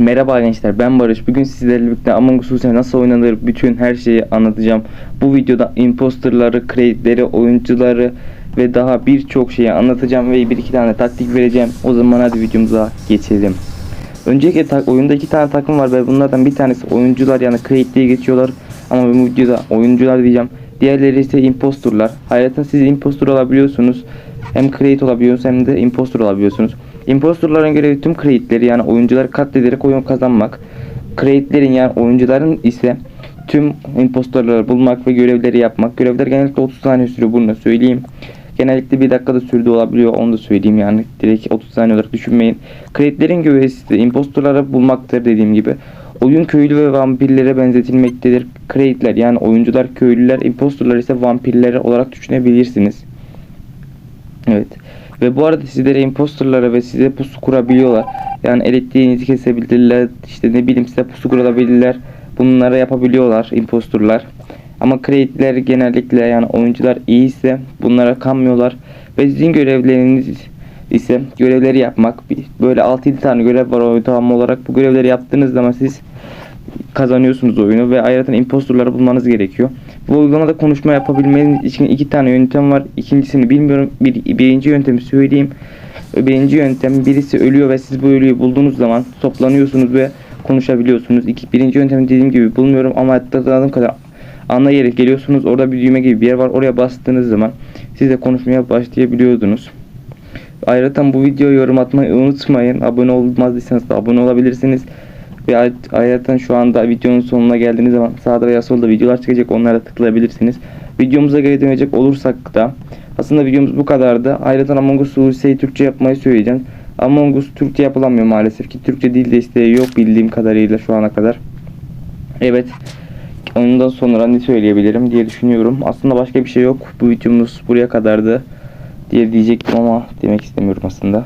Merhaba gençler ben Barış. Bugün sizlerle birlikte Among Us Ultimate nasıl oynanır bütün her şeyi anlatacağım. Bu videoda imposterları, crate'leri, oyuncuları ve daha birçok şeyi anlatacağım ve bir iki tane taktik vereceğim. O zaman hadi videomuza geçelim. Öncelikle ta- oyunda iki tane takım var ve bunlardan bir tanesi oyuncular yani crate geçiyorlar. Ama bu videoda oyuncular diyeceğim. Diğerleri ise impostorlar. Hayatın siz impostor olabiliyorsunuz. Hem crate olabiliyorsunuz hem de impostor olabiliyorsunuz. Impostorların görevi tüm crate'leri yani oyuncuları katlederek oyun kazanmak. Crate'lerin yani oyuncuların ise tüm impostorları bulmak ve görevleri yapmak. Görevler genellikle 30 saniye sürüyor bunu da söyleyeyim. Genellikle bir dakikada sürdüğü olabiliyor onu da söyleyeyim yani direkt 30 saniye olarak düşünmeyin. Crate'lerin görevi ise impostorları bulmaktır dediğim gibi. Oyun köylü ve vampirlere benzetilmektedir. Crate'ler yani oyuncular köylüler, impostorlar ise vampirler olarak düşünebilirsiniz. Evet. Ve bu arada sizlere imposterlara ve size pusu kurabiliyorlar. Yani elektriğinizi kesebilirler. işte ne bileyim size pusu kurabilirler. Bunları yapabiliyorlar impostorlar. Ama crate'ler genellikle yani oyuncular iyiyse bunlara kanmıyorlar. Ve sizin görevleriniz ise görevleri yapmak. Böyle 6-7 tane görev var ortalama olarak. Bu görevleri yaptığınız zaman siz kazanıyorsunuz oyunu ve ayrıca impostorları bulmanız gerekiyor. Bu uygulamada konuşma yapabilmeniz için iki tane yöntem var. İkincisini bilmiyorum. Bir, birinci yöntemi söyleyeyim. Birinci yöntem birisi ölüyor ve siz bu ölüyü bulduğunuz zaman toplanıyorsunuz ve konuşabiliyorsunuz. İki, birinci yöntemi dediğim gibi bulmuyorum ama hatırladığım kadar ana yere geliyorsunuz. Orada bir düğme gibi bir yer var. Oraya bastığınız zaman siz de konuşmaya başlayabiliyordunuz. Ayrıca bu videoya yorum atmayı unutmayın. Abone olmadıysanız da abone olabilirsiniz. Ve ay- ayrıca şu anda videonun sonuna geldiğiniz zaman sağda veya solda videolar çıkacak onlara tıklayabilirsiniz. Videomuza geri dönecek olursak da aslında videomuz bu kadardı. Ayrıca Among Us Hulusi'yi Türkçe yapmayı söyleyeceğim. Among Us Türkçe yapılamıyor maalesef ki. Türkçe dil desteği yok bildiğim kadarıyla şu ana kadar. Evet. Ondan sonra ne söyleyebilirim diye düşünüyorum. Aslında başka bir şey yok. Bu videomuz buraya kadardı diye diyecektim ama demek istemiyorum aslında.